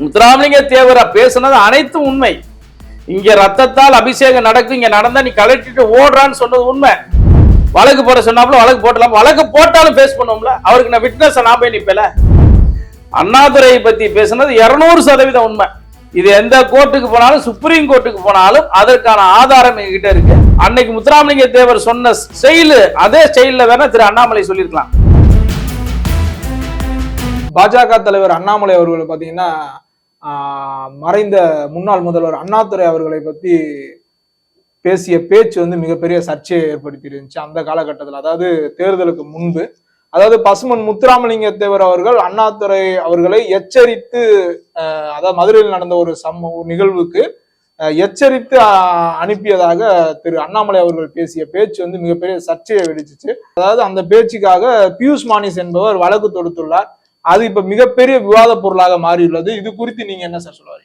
முத்துராமலிங்க தேவரா பேசுனது அனைத்தும் உண்மை. இங்க ரத்தத்தால் அபிஷேகம் நடக்கும் இங்க நடந்தா நீ கலட்டிட்டு ஓடுறான்னு சொன்னது உண்மை. வழக்கு போட சொன்னாப்புல வழக்கு போட்டலாம். வழக்கு போட்டாலும் பேஸ் பண்ணோம்ல அவருக்கு நான் விட்னஸ் நான் போய் நிப்பல. அண்ணாதுரையை பத்தி பேசுனது இருநூறு சதவீதம் உண்மை. இது எந்த கோர்ட்டுக்கு போனாலும் சுப்ரீம் கோர்ட்டுக்கு போனாலும் அதற்கான ஆதாரம் எங்ககிட்ட இருக்கு. அன்னைக்கு முத்துராமலிங்க தேவர் சொன்ன செயலு அதே ஸ்டைல்ல வேணா திரு அண்ணாமலை சொல்லியிருக்கலாம். பாஜக தலைவர் அண்ணாமலை அவர்கள் பாத்தீங்கன்னா மறைந்த முன்னாள் முதல்வர் அண்ணாதுரை அவர்களை பத்தி பேசிய பேச்சு வந்து மிகப்பெரிய சர்ச்சையை ஏற்படுத்தி இருந்துச்சு அந்த காலகட்டத்தில். அதாவது தேர்தலுக்கு முன்பு. அதாவது பசுமன் முத்துராமலிங்க தேவர் அவர்கள் அண்ணாதுரை அவர்களை எச்சரித்து அதாவது மதுரையில் நடந்த ஒரு சம்ம நிகழ்வுக்கு எச்சரித்து அனுப்பியதாக திரு அண்ணாமலை அவர்கள் பேசிய பேச்சு வந்து மிகப்பெரிய சர்ச்சையை வெடிச்சிச்சு. அதாவது அந்த பேச்சுக்காக பியூஷ் மானிஸ் என்பவர் வழக்கு தொடுத்துள்ளார். அது இப்ப மிகப்பெரிய விவாத பொருளாக மாறியுள்ளது. இது குறித்து நீங்க என்ன சார் சொல்ல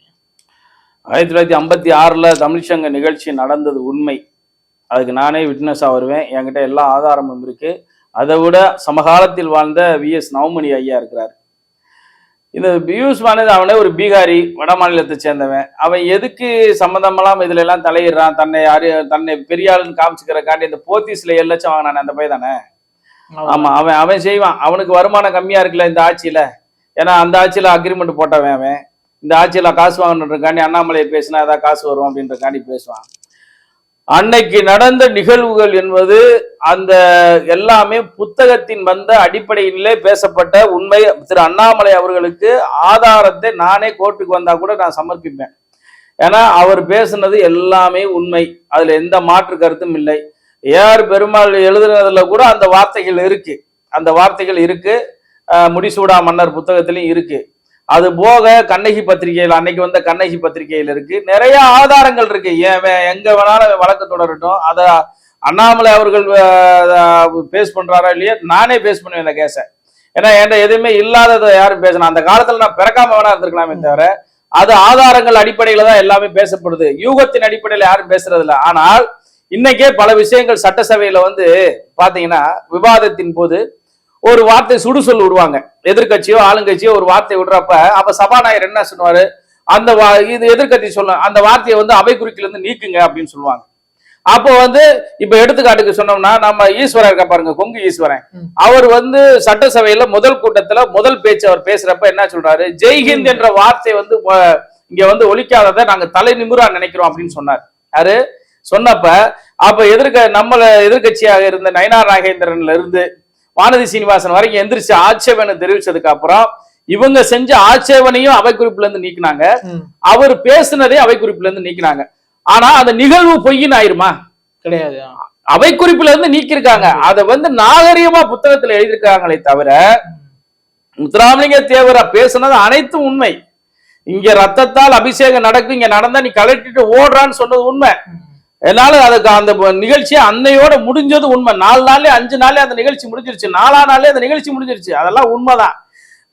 ஆயிரத்தி தொள்ளாயிரத்தி ஐம்பத்தி ஆறில் தமிழ்ச்சங்க நிகழ்ச்சி நடந்தது உண்மை. அதுக்கு நானே விட்னஸாக வருவேன். என்கிட்ட எல்லா ஆதாரமும் இருக்கு. அதை விட சமகாலத்தில் வாழ்ந்த விஎஸ் நவமணி ஐயா இருக்கிறார். இந்த பியூஸ் மானது அவனே ஒரு பீகாரி வட மாநிலத்தை சேர்ந்தவன். அவன் எதுக்கு சம்மந்தமெல்லாம் இதுல எல்லாம் தலையிடுறான்? தன்னை அறி தன்னை பெரியாளுன்னு காமிச்சுக்கிறக்காண்டி இந்த போத்தீஸ்ல ஏழு லட்சம் வாங்கினானே அந்த பையன் தானே? ஆமா அவன் அவன் செய்வான். அவனுக்கு வருமானம் கம்மியா இருக்குல்ல இந்த ஆட்சியில? ஏன்னா அந்த ஆட்சியில அக்ரிமெண்ட் போட்டவன் அவன். இந்த ஆட்சியில காசு வாங்கணுன்றக்காண்டி அண்ணாமலையை பேசினா ஏதாவது காசு வரும் அப்படின்றக்காண்டி பேசுவான். அன்னைக்கு நடந்த நிகழ்வுகள் என்பது அந்த எல்லாமே புத்தகத்தின் வந்த அடிப்படையிலே பேசப்பட்ட உண்மை. திரு அண்ணாமலை அவர்களுக்கு ஆதாரத்தை நானே கோர்ட்டுக்கு வந்தா கூட நான் சமர்ப்பிப்பேன். ஏன்னா அவர் பேசுனது எல்லாமே உண்மை. அதுல எந்த மாற்று கருத்தும் இல்லை. ஏஆர் பெருமாள் எழுதுனதுல கூட அந்த வார்த்தைகள் இருக்கு. அந்த வார்த்தைகள் இருக்கு. முடிசூடா மன்னர் புத்தகத்திலையும் இருக்கு. அது போக கண்ணகி பத்திரிகையில் அன்னைக்கு வந்த கண்ணகி பத்திரிகையில் இருக்கு. நிறைய ஆதாரங்கள் இருக்கு. ஏன் எங்க வேணாலும் வழக்கு தொடரட்டும். அதை அண்ணாமலை அவர்கள் பேஸ் பண்றாரா இல்லையா நானே பேஸ் பண்ணுவேன் இந்த கேஸை ஏன்னா என்கிட்ட எதுவுமே இல்லாததை யாரும் பேசணும். அந்த காலத்துல நான் பிறக்காம வேணா இருந்திருக்கலாமே தவிர அது ஆதாரங்கள் அடிப்படையில தான் எல்லாமே பேசப்படுது. யூகத்தின் அடிப்படையில யாரும் பேசுறது இல்லை ஆனால் இன்னைக்கே பல விஷயங்கள் சட்டசபையில வந்து பாத்தீங்கன்னா விவாதத்தின் போது ஒரு வார்த்தை சுடுசொல் விடுவாங்க. எதிர்க்கட்சியோ ஆளுங்கட்சியோ ஒரு வார்த்தை விடுறப்ப அப்ப சபாநாயகர் என்ன சொல்லுவாரு அந்த இது எதிர்க்கட்சி சொல்ல அந்த வார்த்தையை வந்து அவை குறிக்கில இருந்து நீக்குங்க அப்படின்னு சொல்லுவாங்க. அப்போ வந்து இப்ப எடுத்துக்காட்டுக்கு சொன்னோம்னா நம்ம ஈஸ்வரன் இருக்க பாருங்க கொங்கு ஈஸ்வரன். அவர் வந்து சட்டசபையில முதல் கூட்டத்துல முதல் பேச்சு அவர் பேசுறப்ப என்ன சொல்றாரு? ஜெய்ஹிந்த் என்ற வார்த்தை வந்து இங்க வந்து ஒலிக்காததை நாங்க தலை நிமிரா நினைக்கிறோம் அப்படின்னு சொன்னார். யாரு? சொன்னப்ப அப்ப எதிர்க்க நம்மள எதிர்க்கட்சியாக இருந்த நயனார் நாகேந்திரன்ல இருந்து வானதி சீனிவாசன் வரைக்கும் எந்திரிச்சு ஆட்சேபனை தெரிவிச்சதுக்கு அப்புறம் இவங்க செஞ்ச ஆட்சேபனையும் அவை குறிப்புல இருந்து நீக்கினாங்க. அவர் பேசுனதே அவை குறிப்புல இருந்து நீக்கினாங்க. ஆனா அந்த நிகழ்வு பொய்ன்னு ஆயிருமா? கிடையாது அவை குறிப்புல இருந்து நீக்கியிருக்காங்க. அதை வந்து நாகரிகமா புத்தகத்துல எழுதியிருக்காங்களே தவிர முத்துராமலிங்க தேவரா பேசுனது அனைத்தும் உண்மை. இங்க ரத்தத்தால் அபிஷேகம் நடக்கும் இங்க நடந்தா நீ கலட்டிட்டு ஓடுறான்னு சொன்னது உண்மை. என்னால அதுக்கு அந்த நிகழ்ச்சியை நிகழ்ச்சி அன்னையோட முடிஞ்சது உண்மை. நாலு நாள்ல அஞ்சு நாளே அந்த நிகழ்ச்சி முடிஞ்சிருச்சு. நாலா நாள்ல அந்த நிகழ்ச்சி முடிஞ்சிருச்சு. அதெல்லாம் உண்மைதான்.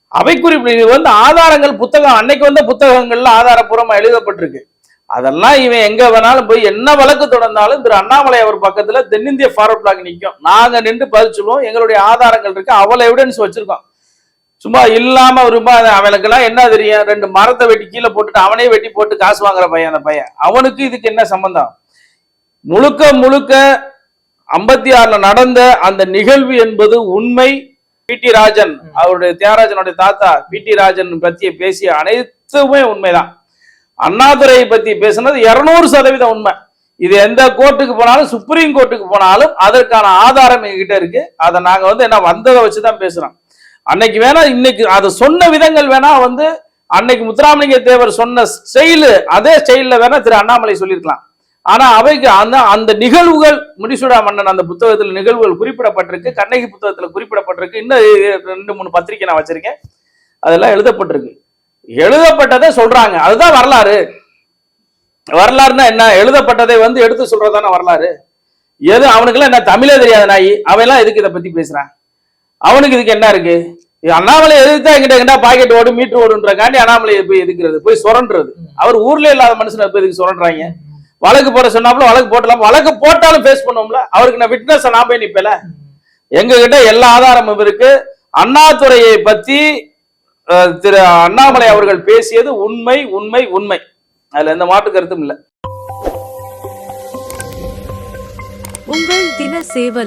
அவை குறிப்பு இது வந்து ஆதாரங்கள் புத்தகம் அன்னைக்கு வந்த புத்தகங்கள்ல ஆதாரபூர்வமா எழுதப்பட்டிருக்கு. அதெல்லாம் இவன் எங்க வேணாலும் போய் என்ன வழக்கு தொடர்ந்தாலும் திரு அண்ணாமலை அவர் பக்கத்துல தென்னிந்திய ஃபார்வர்ட் பிளாக் நிற்கும் நாங்க நின்று பதில் சொல்லுவோம். எங்களுடைய ஆதாரங்கள் இருக்கு. அவ்வளவு எவிடன்ஸ் வச்சிருக்கோம். சும்மா இல்லாம ரொம்ப அவனுக்கெல்லாம் என்ன தெரியும்? ரெண்டு மரத்தை வெட்டி கீழே போட்டுட்டு அவனே வெட்டி போட்டு காசு வாங்குற பையன் அந்த பையன். அவனுக்கு இதுக்கு என்ன சம்பந்தம்? முழுக்க முழுக்க ஐம்பத்தி ஆறுல நடந்த அந்த நிகழ்வு என்பது உண்மை. பி டி ராஜன் அவருடைய தியாகராஜனுடைய தாத்தா பி டி ராஜன் பத்தி பேசிய அனைத்துமே உண்மைதான். அண்ணாதுரை பத்தி பேசுனது இருநூறு சதவீதம் உண்மை. இது எந்த கோர்ட்டுக்கு போனாலும் சுப்ரீம் கோர்ட்டுக்கு போனாலும் அதற்கான ஆதாரம் எங்ககிட்ட இருக்கு. அதை நாங்க வந்து என்ன வந்ததை வச்சுதான் பேசுறோம். அன்னைக்கு வேணா இன்னைக்கு அதை சொன்ன விதங்கள் வேணா வந்து அன்னைக்கு முத்துராமலிங்க தேவர் சொன்ன ஸ்டைலு அதே ஸ்டைல்ல வேணா திரு அண்ணாமலை சொல்லியிருக்கலாம். ஆனா அவைக்கு அந்த அந்த நிகழ்வுகள் முடிசூடா மன்னன் அந்த புத்தகத்தில் நிகழ்வுகள் குறிப்பிடப்பட்டிருக்கு கண்ணகி புத்தகத்துல குறிப்பிடப்பட்டிருக்கு. இன்னும் ரெண்டு மூணு பத்திரிக்கை நான் வச்சிருக்கேன். அதெல்லாம் எழுதப்பட்டிருக்கு. எழுதப்பட்டதை சொல்றாங்க. அதுதான் வரலாறு. வரலாறுனா என்ன? எழுதப்பட்டதை வந்து எடுத்து சொல்றதான வரலாறு? எது அவனுக்கெல்லாம் என்ன தமிழே தெரியாத நாய்? அவன் எல்லாம் எதுக்கு இதை பத்தி பேசுறான்? அவனுக்கு இதுக்கு என்ன இருக்கு? அண்ணாமலை எதுக்கு எங்கிட்ட எங்கிட்ட பாக்கெட் ஓடு மீட்டர் ஓடுன்றக்காண்டி அண்ணாமலையை போய் எதுக்குறது? போய் சுரண்டுறது. அவர் ஊர்ல இல்லாத மனுஷனை போய் எதுக்கு சுரண்டுறாங்க? வழக்கு போட சொன்னாப்ல வழக்கு போட்டலாம். வழக்கு போட்டாலும் ஃபேஸ் பண்ணோம்ல அவருக்கு நான் விட்னஸ் நான் போய் நிப்பல. எங்க எல்லா ஆதாரமும் இருக்கு. அண்ணாதுறையை பத்தி திரு அண்ணாமலை அவர்கள் பேசியது உண்மை உண்மை உண்மை. அதுல எந்த மாற்று கருத்தும் இல்லை. உங்கள் தின சேவல்.